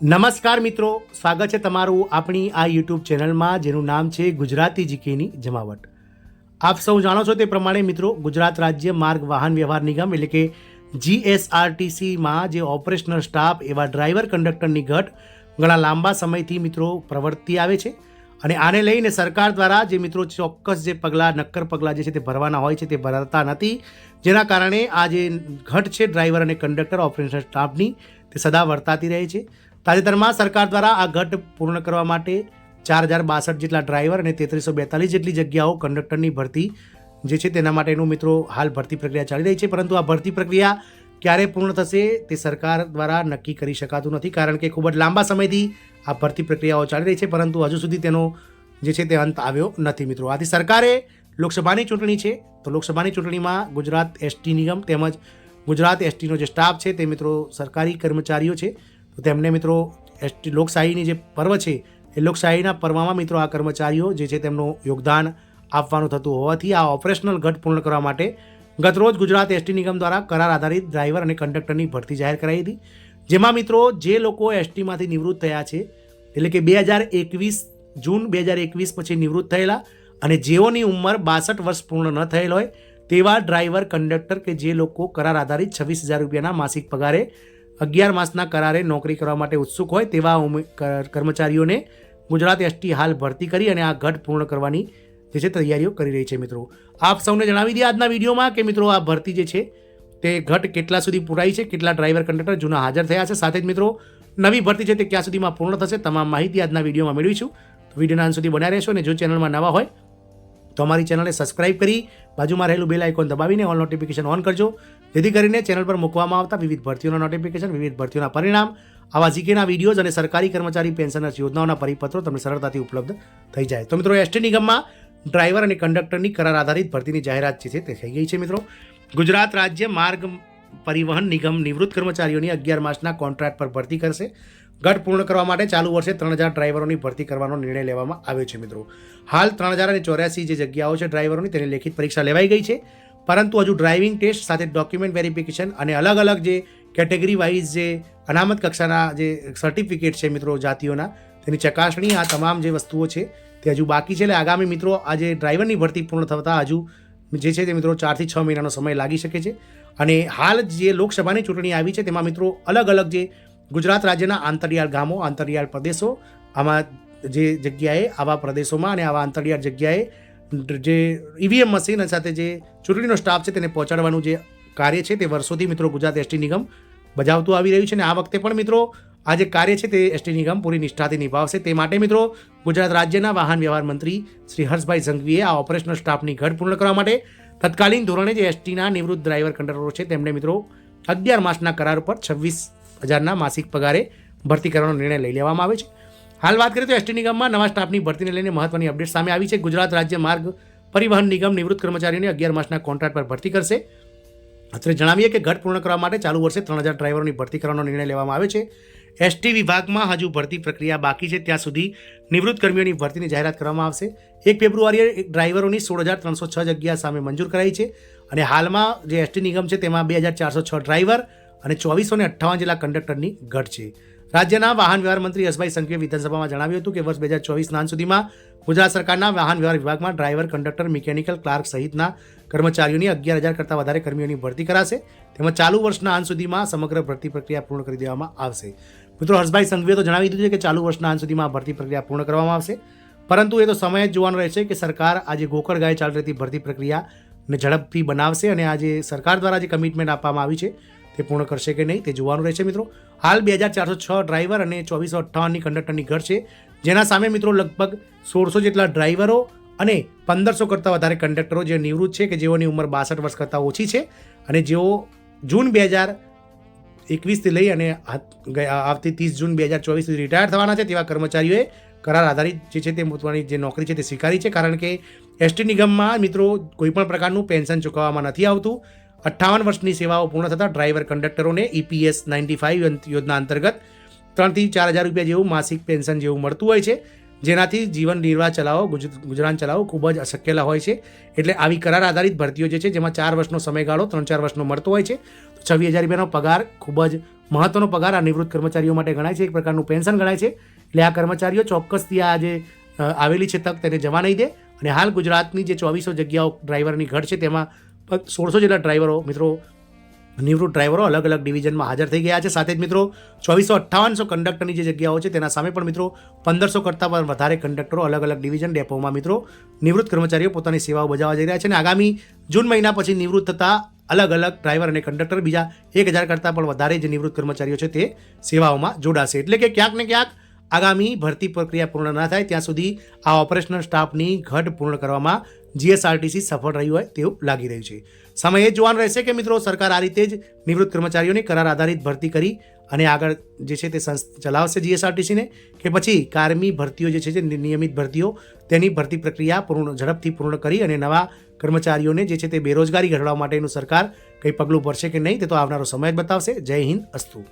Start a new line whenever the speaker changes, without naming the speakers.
નમસ્કાર મિત્રો, સ્વાગત છે તમારું આપણી આ યુટ્યુબ ચેનલમાં, જેનું નામ છે ગુજરાતી જીકેની જમાવટ. આપ સૌ જાણો છો તે પ્રમાણે મિત્રો, ગુજરાત રાજ્ય માર્ગ વાહન વ્યવહાર નિગમ એટલે કે જીએસઆરટીસીમાં જે ઓપરેશનલ સ્ટાફ એવા ડ્રાઈવર કંડક્ટરની ઘટ ઘણા લાંબા સમયથી મિત્રો પ્રવર્તી આવે છે અને આને લઈને સરકાર દ્વારા જે મિત્રો ચોક્કસ જે પગલાં, નક્કર પગલાં જે છે તે ભરવાના હોય છે તે ભરાતા નથી. જેના કારણે આ જે ઘટ છે ડ્રાઈવર અને કંડક્ટર ઓપરેશનલ સ્ટાફની તે સદા વર્તાતી રહે છે. તાજેતરમાં સરકાર દ્વારા આ ઘટ પૂર્ણ કરવા માટે ચાર હજાર બાસઠ જેટલા ડ્રાઈવર અને તેત્રીસો બેતાલીસ જેટલી જગ્યાઓ કંડક્ટરની ભરતી જે છે તેના માટેનું મિત્રો હાલ ભરતી પ્રક્રિયા ચાલી રહી છે, પરંતુ આ ભરતી પ્રક્રિયા ક્યારે પૂર્ણ થશે તે સરકાર દ્વારા નક્કી કરી શકાતું નથી, કારણ કે ખૂબ જ લાંબા સમયથી આ ભરતી પ્રક્રિયાઓ ચાલી રહી છે, પરંતુ હજુ સુધી તેનો જે છે તે અંત આવ્યો નથી મિત્રો. આથી સરકારે લોકસભાની ચૂંટણી છે, તો લોકસભાની ચૂંટણીમાં ગુજરાત એસટી નિગમ તેમજ ગુજરાત એસટીનો જે સ્ટાફ છે તે મિત્રો સરકારી કર્મચારીઓ છે તો તેમને મિત્રો, એસટી લોકશાહીની જે પર્વ છે, એ લોકશાહીના પર્વમાં મિત્રો આ કર્મચારીઓ જે છે તેમનું યોગદાન આપવાનું થતું હોવાથી આ ઓપરેશનલ ઘટ પૂર્ણ કરવા માટે ગતરોજ ગુજરાત એસટી નિગમ દ્વારા કરાર આધારિત ડ્રાઈવર અને કંડક્ટરની ભરતી જાહેર કરાઈ હતી. જેમાં મિત્રો, જે લોકો એસટીમાંથી નિવૃત્ત થયા છે, એટલે કે બે હજાર એકવીસ, જૂન બે હજાર એકવીસ પછી નિવૃત્ત થયેલા અને જેઓની ઉંમર બાસઠ વર્ષ પૂર્ણ ન થયેલ હોય, તેવા ડ્રાઈવર, કંડક્ટર કે જે લોકો કરાર આધારિત છવ્વીસ હજાર રૂપિયાના માસિક પગારે અગિયાર માસના કરારે નોકરી કરવા માટે ઉત્સુક હોય તેવા કર્મચારીઓને ગુજરાત એસટી હાલ ભરતી કરી અને આ ઘટ પૂર્ણ કરવાની જે છે તૈયારીઓ કરી રહી છે મિત્રો. આપ સૌને જણાવી દઈએ આજના વિડીયોમાં કે મિત્રો આ ભરતી જે છે તે ઘટ કેટલા સુધી પૂરાઈ છે, કેટલા ડ્રાઈવર કંડક્ટર જૂના હાજર થયા છે. સાથે જ મિત્રો, નવી ભરતી છે તે ક્યાં સુધીમાં પૂર્ણ થશે તમામ માહિતી આજના વિડીયોમાં મેળવીશું. વિડીયોના અંત સુધી બનાવી રહેશો અને જો ચેનલમાં નવા હોય તો અમારી ચેનલને સબસ્ક્રાઇબ કરી બાજુમાં રહેલું બેલ આઇકોન દબાવીને ઓલ નોટિફિકેશન ઓન કરજો. જેથી કરીને ચેનલ પર મૂકવામાં આવતા વિવિધ ભરતીઓના નોટિફિકેશન વિવિધ ભરતીઓના પરિણામ, આવા જીકેના વિડીયોઝ અને સરકારી કર્મચારી પેન્શનર્સ યોજનાઓના પરિપત્રો તમને સરળતાથી ઉપલબ્ધ થઈ જાય. તો મિત્રો, એસટી નિગમમાં ડ્રાઈવર અને કંડક્ટરની કરાર આધારિત ભરતીની જાહેરાત છે તે થઈ ગઈ છે મિત્રો. ગુજરાત રાજ્ય માર્ગ પરિવહન નિગમ નિવૃત્ત કર્મચારીઓની અગિયાર માસના કોન્ટ્રાક્ટ પર ભરતી કરશે. ઘટ પૂર્ણ કરવા માટે ચાલુ વર્ષે ત્રણ હજાર ડ્રાઈવરોની ભરતી કરવાનો નિર્ણય લેવામાં આવ્યો છે, મિત્રો. હાલ ત્રણ હજાર અને ચોર્યાસી જે જગ્યાઓ છે ડ્રાઈવરોની તેની લેખિત પરીક્ષા લેવાઈ ગઈ છે. પરંતુ હજુ ડ્રાઇવિંગ ટેસ્ટ સાથે ડોક્યુમેન્ટ વેરિફિકેશન અને અલગ અલગ જે કેટેગરી વાઇઝ જે અનામત કક્ષાના જે સર્ટિફિકેટ છે, મિત્રો, જાતિઓના, તેની ચકાસણી આ તમામ જે વસ્તુઓ છે તે હજુ બાકી છે. એટલે આગામી મિત્રો આજે ડ્રાઈવરની ભરતી પૂર્ણ થતાં હજુ જે છે તે મિત્રો ચારથી છ મહિનાનો સમય લાગી શકે છે. અને હાલ જે લોકસભાની ચૂંટણી આવી છે તેમાં મિત્રો અલગ અલગ જે ગુજરાત રાજ્યના આંતરિયાળ ગામો, આંતરિયાળ પ્રદેશો, આમાં જે જગ્યાએ આવા પ્રદેશોમાં અને આવા આંતરિયાળ જગ્યાએ જે ઈવીએમ મશીન સાથે જે ચૂંટણીનો સ્ટાફ છે તેને પહોંચાડવાનું જે કાર્ય છે તે વર્ષોથી મિત્રો ગુજરાત એસટી નિગમ બજાવતું આવી રહ્યું છે. અને આ વખતે પણ મિત્રો આ જે કાર્ય છે તે એસટી નિગમ પૂરી નિષ્ઠાથી નિભાવશે. તે માટે મિત્રો, ગુજરાત રાજ્યના વાહન વ્યવહાર મંત્રી શ્રી હર્ષભાઈ સંઘવીએ આ ઓપરેશનલ સ્ટાફની ઘટ પૂર્ણ કરવા માટે તત્કાલીન ધોરણે જે એસટીના નિવૃત્ત ડ્રાઈવર કંડક્ટરો છે તેમને મિત્રો અગિયાર માસના કરાર ઉપર છવ્વીસ હજારના માસિક પગારે ભરતી કરવાનો નિર્ણય લઈ લેવામાં આવે છે. હાલ વાત કરીએ તો એસટી નિગમમાં નવા સ્ટાફની ભરતીને લઈને મહત્વની અપડેટ સામે આવી છે. ગુજરાત રાજ્ય માર્ગ પરિવહન નિગમ નિવૃત્ત કર્મચારીઓને અગિયાર માસના કોન્ટ્રાક્ટ પર ભરતી કરશે. અત્રે જણાવીએ કે ઘટ પૂર્ણ કરવા માટે ચાલુ વર્ષે ત્રણ હજાર ડ્રાઈવરોની ભરતી કરવાનો નિર્ણય લેવામાં આવે છે. એસટી વિભાગમાં હજુ ભરતી પ્રક્રિયા બાકી છે. ત્યાં સુધી નિવૃત્ત કર્મીઓની ભરતીની જાહેરાત કરવામાં આવશે. એક ફેબ્રુઆરીએ ડ્રાઈવરોની સોળ હજાર ત્રણસો છ જગ્યા સામે મંજૂર કરાઈ છે અને હાલમાં જે એસટી નિગમ છે તેમાં બે હજાર ચારસો છ ડ્રાઈવર અને ચોવીસો ને અઠ્ઠાવન જેટલા કંડક્ટરની ઘટ છે. રાજ્યના વાહન વ્યવહાર મંત્રી યશભાઈ સંઘવીએ વિધાનસભામાં જણાવ્યું હતું કે વર્ષ બે હજાર ચોવીસ નાન સુધીમાં ગુજરાત સરકારના વાહન વ્યવહાર વિભાગમાં ડ્રાઈવર, કંડક્ટર, મિકેનિકલ ક્લાર્ક સહિતના કર્મચારીઓની અગિયાર હજાર કરતાં વધારે કર્મીઓની ભરતી કરાશે. તેમજ ચાલુ વર્ષના અંત સુધીમાં સમગ્ર ભરતી પ્રક્રિયા પૂર્ણ કરી દેવામાં આવશે. મિત્રો, હર્ષભાઈ સંઘવીએ તો જણાવી દીધું છે કે ચાલુ વર્ષના અંત સુધીમાં ભરતી પ્રક્રિયા પૂર્ણ કરવામાં આવશે. પરંતુ એ તો સમય જ જોવાનો રહેશે કે સરકાર આજે ગોકળ ગાય ચાલી રહેતી ભરતી પ્રક્રિયાને ઝડપથી બનાવશે અને આજે સરકાર દ્વારા જે કમિટમેન્ટ આપવામાં આવી છે તે પૂર્ણ કરશે કે નહીં તે જોવાનું રહેશે મિત્રો. હાલ બે હજાર ચારસો છ ડ્રાઈવર અને ચોવીસો અઠ્ઠાવનની કંડક્ટરની ઘર છે. જેના સામે મિત્રો લગભગ સોળસો જેટલા ડ્રાઈવરો અને પંદરસો કરતાં વધારે કંડક્ટરો જે નિવૃત્ત છે કે જેઓની ઉંમર બાસઠ વર્ષ કરતાં ઓછી છે. અને જેઓ જૂન બે હજાર એકવીસથી લઈ અને આવતી ત્રીસ જૂન બે હજાર ચોવીસથી રિટાયર થવાના છે તેવા કર્મચારીઓએ કરાર આધારિત જે છે તે પોતાની જે નોકરી છે તે સ્વીકારી છે. કારણ કે એસટી નિગમમાં મિત્રો કોઈપણ પ્રકારનું પેન્શન ચૂકવવામાં નથી આવતું. અઠ્ઠાવન વર્ષની સેવાઓ પૂર્ણ થતાં ડ્રાઈવર કંડક્ટરોને ઈપીએસ નાઇન્ટી ફાઇવ યોજના અંતર્ગત ત્રણથી ચાર હજાર રૂપિયા જેવું માસિક પેન્શન જેવું મળતું હોય છે. જેનાથી જીવન નિર્વાહ ચલાવો ગુજરાન ચલાવો ખૂબ જ અશક્યલા હોય છે. એટલે આવી કરાર આધારિત ભરતીઓ જે છે, જેમાં ચાર વર્ષનો સમયગાળો, ત્રણ ચાર વર્ષનો મળતો હોય છે. તો છવ્વીસ હજાર રૂપિયાનો પગાર ખૂબ જ મહત્વનો પગાર, આ નિવૃત્ત કર્મચારીઓ માટે ગણાય છે. એક પ્રકારનું પેન્શન ગણાય છે. એટલે આ કર્મચારીઓ ચોક્કસથી આ જે આવેલી છે તક તેને જવા નહીં દે. અને હાલ ગુજરાતની જે ચોવીસો જગ્યાઓ ડ્રાઈવરની ઘટ છે, તેમાં સોળસો જેટલા ડ્રાઈવરો, મિત્રો. નિવૃત્ત ડ્રાઈવરો અલગ અલગ ડિવિઝનમાં હાજર થઈ ગયા છે. સાથે જ, મિત્રો, ચોવીસો અઠ્ઠાવનસો કંડક્ટરની જે જગ્યાઓ છે, તેના સામે પણ, મિત્રો, પંદરસો કરતાં પણ વધારે કંડક્ટરો અલગ અલગ ડિવિઝન ડેપોમાં, મિત્રો, નિવૃત્ત કર્મચારીઓ પોતાની સેવાઓ બજાવવા જઈ રહ્યા છે. અને આગામી જૂન મહિના પછી નિવૃત્ત થતા અલગ અલગ ડ્રાઈવર અને કંડક્ટર બીજા એક હજાર કરતાં પણ વધારે જે નિવૃત્ત કર્મચારીઓ છે, તે સેવાઓમાં જોડાશે. એટલે કે ક્યાંક ને ક્યાંક આગામી ભરતી પ્રક્રિયા પૂર્ણ ના થાય. ત્યાં સુધી આ ઓપરેશનલ સ્ટાફની ઘટ પૂર્ણ કરવામાં જીએસઆરટીસી સફળ રહ્યું હોય તેવું લાગી રહ્યું છે. સમય એ જોવાનું રહેશે કે મિત્રો, સરકાર આ રીતે જ નિવૃત્ત કર્મચારીઓની કરાર આધારિત ભરતી કરી અને આગળ જે છે તે ચલાવશે જીએસઆરટીસીને કે પછી કારમી ભરતીઓ જે છે જે નિયમિત ભરતીઓ, તેની ભરતી પ્રક્રિયા પૂર્ણ, ઝડપથી પૂર્ણ કરી અને નવા કર્મચારીઓને જે છે તે બેરોજગારી ઘટાડવા માટેનું સરકાર કંઈ પગલું ભરશે કે નહીં તે તો આવનારો સમય જ બતાવશે. જય હિન્દ, અસ્તુ.